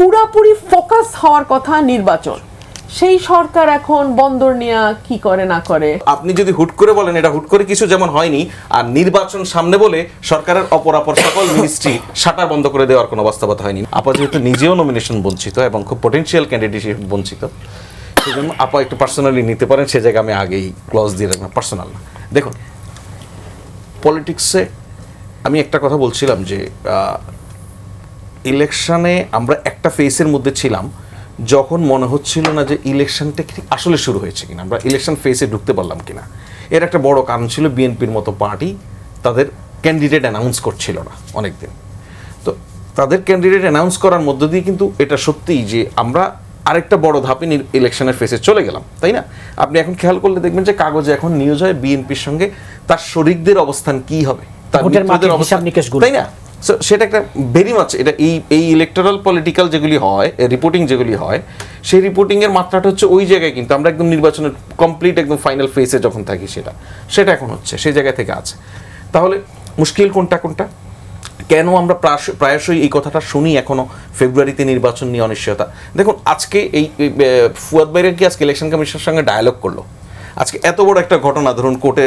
পুরাপুরি ফোকাস হওয়ার কথা নির্বাচন। সেই সরকার এখন বন্দর নিয়ে কি করে না করে? আপনি যদি হুট করে বলেন, এটা হুট করে কিছু যেমন হয়নি, আর নির্বাচন সামনে বলে সরকারের অপরাপর সকল মিনিস্ট্রি শাটার বন্ধ করে দেওয়ার কোনো বাস্তবতা হয়নি। আপা যেহেতু নিজেও নমিনেশন বঞ্চিত এবং খুব পটেনশিয়াল ক্যান্ডিডেট বঞ্চিত সেই জন্য আপা একটু পার্সোনালি নিতে পারেন, সে জায়গায় আমি আগেই ক্লজ দিয়ে রাখলাম পার্সোনাল না। দেখুন পলিটিক্সে আমি একটা কথা বলছিলাম যে ইলেকশনে আমরা একটা ফেসের মধ্যে ছিলাম যখন মনে হচ্ছিল না যে ইলেকশনটা ঠিক আসলে শুরু হয়েছে কিনা আমরা ইলেকশন ফেসে ঢুকতে পারলাম কিনা। এর একটা বড় কারণ ছিল বিএনপির মতো পার্টি তাদের ক্যান্ডিডেট অ্যানাউন্স করছিল না অনেকদিন। তো তাদের ক্যান্ডিডেট অ্যানাউন্স করার মধ্য দিয়ে কিন্তু এটা সত্যিই যে আমরা আরেকটা বড় ধাপে ইলেকশনের ফেসে চলে গেলাম তাই না? আপনি এখন খেয়াল করলে দেখবেন যে কাগজে এখন নিউজ হয় বিএনপির সঙ্গে তার শরিকদের অবস্থান কি হবে তার মিত্রদের অবস্থান। তাই না? So, সেটা একটা ভেরি মাচ এটা এই এই ইলেকটোরাল পলিটিক্যাল যেগুলি হয় রিপোর্টিং যেগুলি হয় সেই রিপোর্টিংয়ের মাত্রাটা হচ্ছে ওই জায়গায় কিন্তু আমরা একদম নির্বাচনের কমপ্লিট একদম ফাইনাল ফেসে যখন থাকি সেটা সেটা এখন হচ্ছে সেই জায়গা থেকে আছে। তাহলে মুশকিল কোনটা কোনটা? কেন আমরা প্রায়শই এই কথাটা শুনি এখনও ফেব্রুয়ারিতে নির্বাচন নিয়ে অনিশ্চয়তা? দেখুন আজকে এই এই, ফুয়াদ বাইরের কি আজকে ইলেকশন কমিশনের সঙ্গে ডায়ালগ করল? আজকে এত বড় একটা ঘটনা ধরুন কোর্টে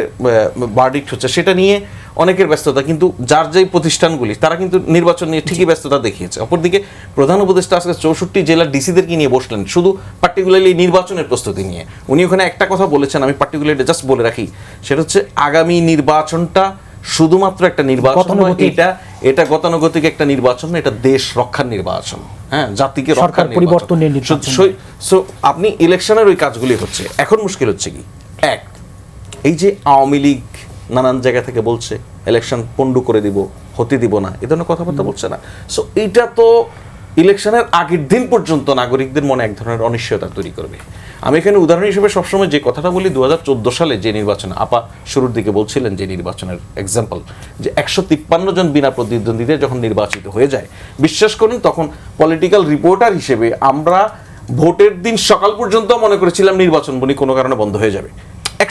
বার্ডিক্ট হচ্ছে সেটা নিয়ে অনেকের ব্যস্ততা কিন্তু যার যেই প্রতিষ্ঠানগুলি তারা কিন্তু নির্বাচন নিয়ে ঠিকই ব্যস্ততা দেখিয়েছে। অপরদিকে প্রধান উপদেষ্টা আজকে চৌষট্টি জেলার ডিসিদেরকে নিয়ে বসলেন শুধু পার্টিকুলারলি নির্বাচনের প্রস্তুতি নিয়ে। উনি ওখানে একটা কথা বলেছেন আমি পার্টিকুলারলি জাস্ট বলে রাখি সেটা হচ্ছে আগামী নির্বাচনটা শুধুমাত্র একটা নির্বাচন এটা এটা গতানুগতিক একটা নির্বাচন এটা দেশ রক্ষার নির্বাচন। হ্যাঁ জাতিকে রক্ষার। পরিবর্তনের। সো আপনি ইলেকশনের ওই কাজগুলি হচ্ছে। এখন মুশকিল হচ্ছে কি? এক এই যে আওয়ামী লীগ নানান জায়গা থেকে বলছে ইলেকশন পন্ডু করে দিব হতে দিব না। এ ধরনের কথাবার্তা বলছে না। সো এইটা তো ইলেকশনের আগের দিন পর্যন্ত নাগরিকদের মনে এক ধরনের অনিশ্চয়তা তৈরি করবে। আমি এখানে উদাহরণ হিসেবে সবসময় যে কথাটা বলি দু সালে যে নির্বাচন আপা শুরুর দিকে বলছিলেন যে নির্বাচনের এক্সাম্পল যে একশো তিপ্পান্ন জন বিনা প্রতিদ্বন্দ্বীদের যখন নির্বাচিত হয়ে যায় বিশ্বাস করুন তখন পলিটিক্যাল রিপোর্টার হিসেবে আমরা ভোটের দিন সকাল পর্যন্ত মনে করেছিলাম নির্বাচন বনি কোনো কারণে বন্ধ হয়ে যাবে।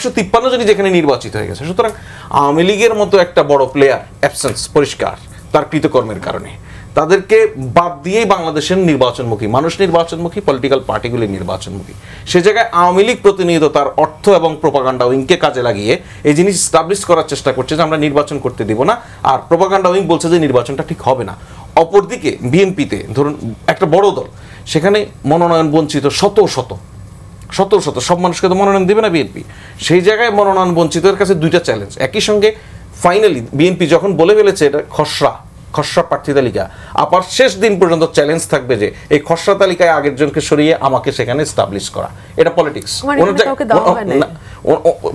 একশো তিপ্পান্ন জনই যেখানে নির্বাচিত হয়ে গেছে। সুতরাং আওয়ামী লীগের মতো একটা বড় প্লেয়ার অ্যাবসেন্স পরিষ্কার, তার কৃতকর্মের কারণে। তাদেরকে বাদ দিয়েই বাংলাদেশের নির্বাচনমুখী, মানুষ নির্বাচনমুখী পলিটিক্যাল পার্টিগুলি নির্বাচনমুখী। সে জায়গায় আওয়ামী লীগ প্রতিনিয়ত তার অর্থ এবং প্রোপাগান্ডা উইংকে কাজে লাগিয়ে এই জিনিস স্টাবলিশ করার চেষ্টা করছে যে আমরা নির্বাচন করতে দিব না, আর প্রোপাগান্ডা উইং বলছে যে নির্বাচনটা ঠিক হবে না। অপরদিকে বিএনপিতে, ধরুন একটা বড় দল, সেখানে মনোনয়ন বঞ্চিত শত শত শত শত সব মানুষকে তো মনোনয়ন দেবে না বিএনপি। সেই জায়গায় মনোনয়ন বঞ্চিতের কাছে দুইটা চ্যালেঞ্জ একই সঙ্গে ফাইনালি বিএনপি যখন বলে ফেলেছে এটা খসড়া খসড়া প্রার্থী তালিকা আবার শেষ দিন পর্যন্ত চ্যালেঞ্জ থাকবে যে এই খসড়া তালিকায় আগের জনকে সরিয়ে আমাকে সেখানে স্টাবলিশ করা। এটা পলিটিক্স নাই।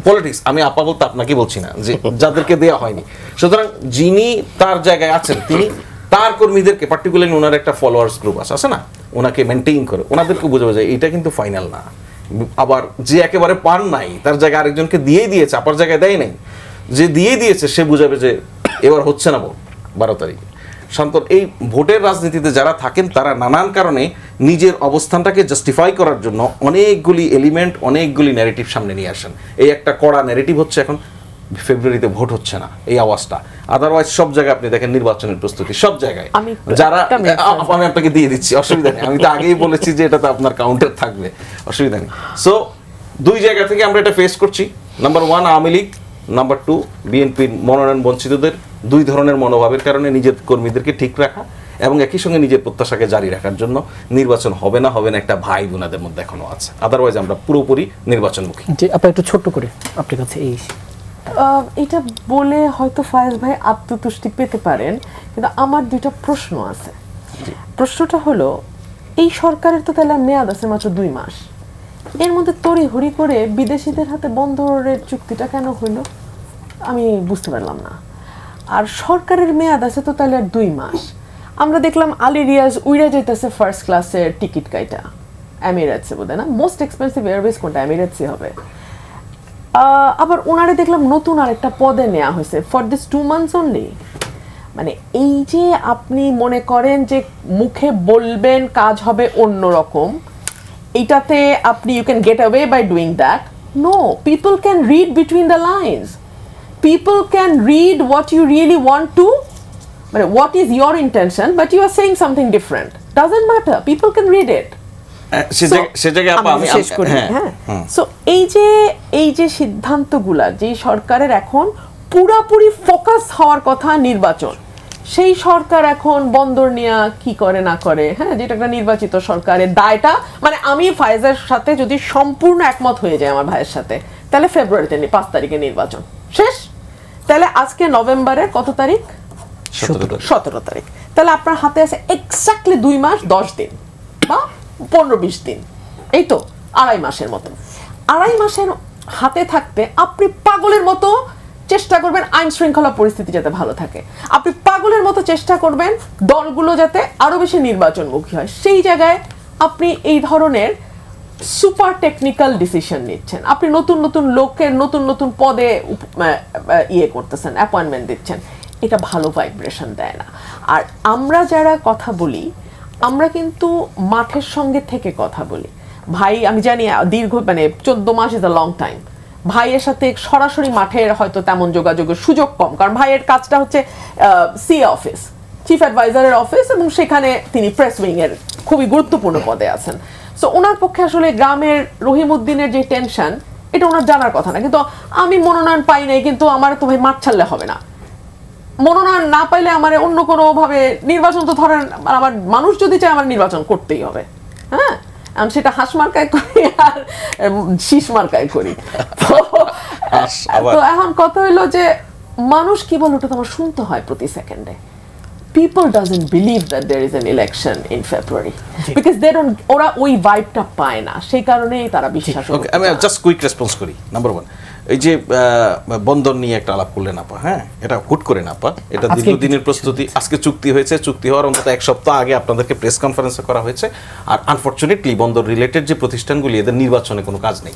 পলিটিক্স আমি আপা বলতে আপনাকে বলছি না যে যাদেরকে দেওয়া হয়নি। সুতরাং যিনি তার জায়গায় আছেন তিনি তার কর্মীদেরকে পার্টিকুলারলি ওনার একটা ফলোয়ার্স গ্রুপ আছে আছে না? ওনাকে মেনটেইন করে ওনাদেরকে বোঝাবে যে এটা কিন্তু ফাইনাল না। আবার যে একেবারে পান নাই, তার জায়গায় আরেকজনকে দিয়েই দিয়েছে, আপার জায়গায় দেয় নাই। যে দিয়ে দিয়েছে, সে বুঝাবে যে এবার হচ্ছে না ভোট বারো তারিখে। শান্তর, এই ভোটের রাজনীতিতে যারা থাকেন, তারা নানান কারণে নিজের অবস্থানটাকে জাস্টিফাই করার জন্য অনেকগুলি এলিমেন্ট অনেকগুলি ন্যারেটিভ সামনে নিয়ে আসেন। এই একটা কড়া ন্যারেটিভ হচ্ছে এখন ফেব্রুয়ারিতে ভোট হচ্ছে না এই আওয়াজটা। আদারওয়াইজ সব জায়গায় আপনি দেখেন নির্বাচনের প্রস্তুতি সব জায়গায়। যারা আমি আপনাকে দিয়ে দিচ্ছি অসুবিধা নেই। আমি তো আগেই বলেছি যে এটাতে আপনার কাউন্টার থাকবে অসুবিধা নেই। সো দুই জায়গা থেকে আমরা এটা ফেস করছি। Number one Awami League. Number two বিএনপির মনোনয়ন বঞ্চিতদের। দুই ধরনের মনোভাবের কারণে নিজের কর্মীদেরকে ঠিক রাখা এবং একই সঙ্গে নিজের প্রত্যাশাকে জারি রাখার জন্য নির্বাচন হবে না হবে না একটা ভাই বোনাদের মধ্যে এখনও আছে। আদারওয়াইজ আমরা পুরোপুরি নির্বাচনমুখী। যে আপনার একটু ছোট্ট করে আপনার কাছে এই এটা বলে হয়তো ফায়েজ ভাই আত্মতুষ্টি পেতে পারেন কিন্তু আমার দুইটা প্রশ্ন আছে। প্রশ্নটা হলো এই সরকারের তো তাহলে মেয়াদ আছে মাত্র দুই মাস। এর মধ্যে তড়ি হড়ি করে বিদেশিদের হাতে বন্দরের চুক্তিটা কেন হইল? আমি বুঝতে পারলাম না। আর সরকারের মেয়াদ আছে তো তাহলে আর দুই মাস। আমরা দেখলাম আলী রিয়াজ উইরা যাইতেছে ফার্স্ট ক্লাসের টিকিট কাইটা। এমিরেটসে বোধ না? মোস্ট এক্সপেন্সিভ এয়ারওয়েজ কোনটা? এমিরেটসই হবে। আবার ওনারে দেখলাম নতুন আরেকটা পদে নেওয়া হয়েছে। For this two months only মানে এই যে আপনি মনে করেন যে মুখে বলবেন কাজ হবে অন্য রকম এইটাতে আপনি you can get away by doing that no people can read between the lines people can read what you really want to মানে what is your intention but you are saying something different doesn't matter people can read it শেষ করি। হ্যাঁ। হ্যাঁ। So এই যে এই যে সিদ্ধান্তগুলা যে সরকারের এখন পুরাপুরি ফোকাস হওয়ার কথা নির্বাচন সেই সরকার এখন বন্দর নিয়ে কি করে না করে হ্যাঁ যেটা একটা নির্বাচিত সরকারের দায়টা মানে আমি ফাইজার সাথে যদি সম্পূর্ণ একমত হয়ে যায় আমার ভাইয়ের সাথে তাহলে ফেব্রুয়ারিতে পাঁচ তারিখে নির্বাচন। শেষ? তাহলে আজকে নভেম্বরের কত তারিখ? সতেরো তারিখ। তাহলে আপনার হাতে আছে এক্স্যাক্টলি দুই মাস দশ দিন। পনেরো বিশ দিন। এই তো আড়াই মাসের মতো। আড়াই মাসের হাতে থাকতে আপনি পাগলের মতো চেষ্টা করবেন আইন শৃঙ্খলা পরিস্থিতি যাতে ভালো থাকে। আপনি পাগলের মতো চেষ্টা করবেন দলগুলো যাতে আরও বেশি নির্বাচনমুখী হয়। সেই জায়গায় আপনি এই ধরনের সুপার টেকনিক্যাল ডিসিশন নিচ্ছেন। আপনি নতুন নতুন লোকের নতুন নতুন পদে ইয়ে করতেছেন অ্যাপয়েন্টমেন্ট দিচ্ছেন। এটা ভালো ভাইব্রেশন দেয় না। আর আমরা যারা কথা বলি আমরা কিন্তু মাঠের সঙ্গে থেকে কথা বলি। ভাই, আমি জানি দীর্ঘ মানে চোদ্দ মাস ইজ আ লং টাইম ভাইয়ের সাথে সরাসরি মাঠের হয়তো তেমন যোগাযোগের সুযোগ কম, কারণ ভাইয়ের কাজটা হচ্ছে সি অফিস চিফ অ্যাডভাইজারের অফিস এবং সেখানে তিনি প্রেস উইং এর খুবই গুরুত্বপূর্ণ পদে আছেন। সো ওনার পক্ষে আসলে গ্রামের রহিমউদ্দিনের যে টেনশন এটা ওনার জানার কথা না। কিন্তু আমি মনোনয়ন পাই নাই, কিন্তু আমার তো ভাই মাঠ ছাড়লে হবে না। মনোনয়ন না পাইলে আমার অন্য কোনো ভাবে নির্বাচন তো ধরেন আমার মানুষ যদি চায় আমার নির্বাচন করতেই হবে। হ্যাঁ? আমি সেটা হাঁস মার্কায় করি আর শীষ মার্কায় করি। তো এখন কথা হইল যে মানুষ কি বল ওটা তোমার শুনতে হয় প্রতি সেকেন্ডে। People doesn't believe that there is an election in February because they don't ওরা ওই ভাইবটা পায় না। সেই কারণেই তারা বিশ্বাস আমি। জাস্ট কুইক রেসপন্স করি নাম্বার ওয়ান এই যে আহ, বন্দর নিয়ে একটা আলাপ করলেন আপা হ্যাঁ? এটা হুট করে না আপা এটা দীর্ঘদিনের প্রস্তুতি। আজকে চুক্তি হয়েছে চুক্তি হওয়ার অন্তত এক সপ্তাহ আগে আপনাদেরকে প্রেস কনফারেন্সে করা হয়েছে। আর আনফর্চুনেটলি বন্দর রিলেটেড যে প্রতিষ্ঠানগুলি এদের নির্বাচনে কোনো কাজ নেই।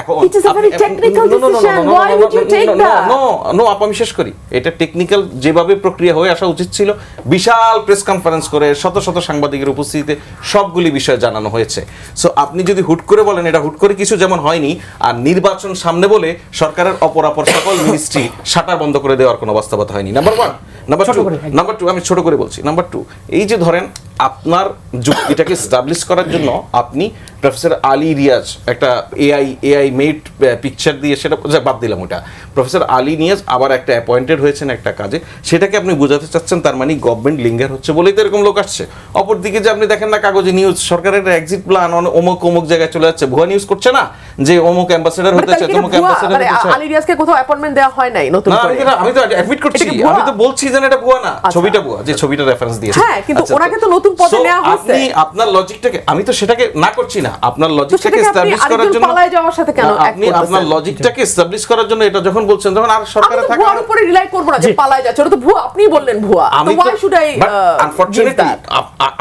এখন It is a very technical decision. Why would you take that? No no আপা আমি শেষ করি এটা টেকনিক্যাল যেভাবে প্রক্রিয়া হয়ে আসা উচিত ছিল বিশাল প্রেস কনফারেন্স করে শত শত সাংবাদিকের উপস্থিতিতে সবগুলি বিষয় জানানো হয়েছে সো আপনি যদি হুট করে বলেন এটা হুট করে কিছু যেমন হয়নি আর নির্বাচন সামনে বলে সরকারের অপরাপর সকল মিনিস্ট্রি শাটার বন্ধ করে দেওয়ার কোনো বাস্তবতা হয়নি number one number two number two আমি ছোট করে বলছি। নাম্বার টু এই যে ধরেন আপনার যুক্তিটাকে স্টাবলিশ করার জন্য আপনি প্রফেসর আলী রিয়াজ একটা এআই এআই মেড পিকচার দিয়ে সেটা বাদ দিলাম ওটা। প্রফেসর আলী নিয়াজ আবার একটা অ্যাপয়েন্টেড হয়েছেন একটা কাজে। সেটাকে আপনি বোঝাতে চাচ্ছেন তার মানে গভর্নমেন্ট লিঙ্গার হচ্ছে বলেই তো এরকম লোক আসছে। অপরদিকে যে আপনি দেখেন না কাগজে নিউজ সরকারের এক্সিট প্ল্যান অমুক অমুক জায়গায় চলে যাচ্ছে। ভুয়া নিউজ করছে না যে অমুক অ্যাম্বাসেডার হতে চায় কি এটা অ্যাম্বাসেডার আলী রিয়াজকে কোথাও অ্যাপয়েন্টমেন্ট দেওয়া হয় নাই নতুন করে। আমি তো অ্যাডমিট করছি? আমি তো বলছি যে এটা ভুয়া না আচ্ছা। ছবিটা ভুয়া যে ছবিটা রেফারেন্স দিয়েছে। হ্যাঁ, কিন্তু আচ্ছা, ওনাকে তো নতুন পদে নেওয়া হয়েছে। আপনি আপনার লজিকটাকে আমি তো সেটাকে না করছি না আপনার লজিকটাকে এস্টাবলিশ করার জন্য পালায় যাওয়ার সাথে কেন আপনি আপনার লজিকটাকে এস্টাবলিশ করার জন্য এটা যখন বলছেন তখন আর সরকারে থাকা ভুয়ার উপরে রিলাই করব না যে পালায় যাচ্ছে ওটা তো ভুয়া আপনি বললেন ভুয়া। আমি তো I uh, আনফরচুনেটলি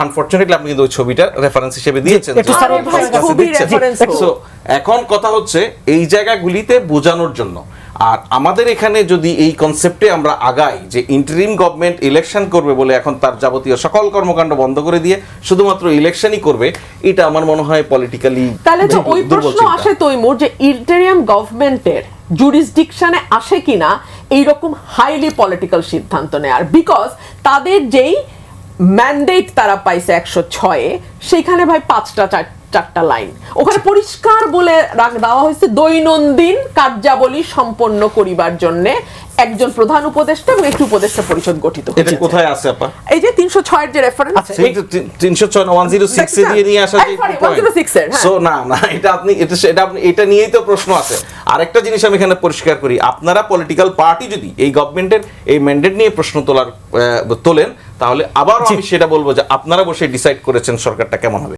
আনফরচুনেটলি আপনি কিন্তু ওই ছবিটা রেফারেন্স হিসেবে দিয়েছেন। একটু তো। So, এখন কথা হচ্ছে এই জায়গাগুলিতে বোঝানোর জন্য। আর আমাদের এখানে যদি এই কনসেপ্টে আমরা আগাই যে ইন্টারিম গভর্নমেন্ট ইলেকশন করবে বলে এখন তার যাবতীয় সকল কর্মকাণ্ড বন্ধ করে দিয়ে শুধুমাত্র ইলেকশনই করবে এটা আমার মনে হয় পলিটিক্যালি তাহলে তো ওই প্রশ্ন আসে তৈমুর যে ইন্টেরিয়াম গভর্নমেন্টের জুরিসডিকশনে আসে কিনা এইরকম হাইলি পলিটিক্যাল সিদ্ধান্ত নেয়ার। বিকজ তাদের যেই ম্যান্ডেট তারা পাইছে একশো ছয়ে সেখানে ভাই পাঁচটা চার- চারটা লাইন। ওখানে পরিষ্কার বলে দেওয়া হয়েছে দৈনন্দিন কার্যাবলী সম্পন্ন করিবার জন্য একজন প্রধান উপদেষ্টা এবং একটি উপদেষ্টা পরিষদ গঠিত এটা কোথায় আছে আপা? এই যে তিনশো ছয়ের যে reference one zero six A দিয়ে নিয়ে আসা 106 এর, হ্যাঁ। সো না না এটা আপনি এটা এটা আপনি এটা নিয়েই তো প্রশ্ন আছে। আরেকটা জিনিস আমি এখানে পরিষ্কার করি। আপনারা পলিটিক্যাল পার্টি যদি এই গভর্নমেন্টের এই ম্যান্ডেট নিয়ে প্রশ্ন তোলার তোলেন তাহলে আবারও আমি সেটা বলব যে আপনারা বসে ডিসাইড করেছেন সরকারটা কেমন হবে।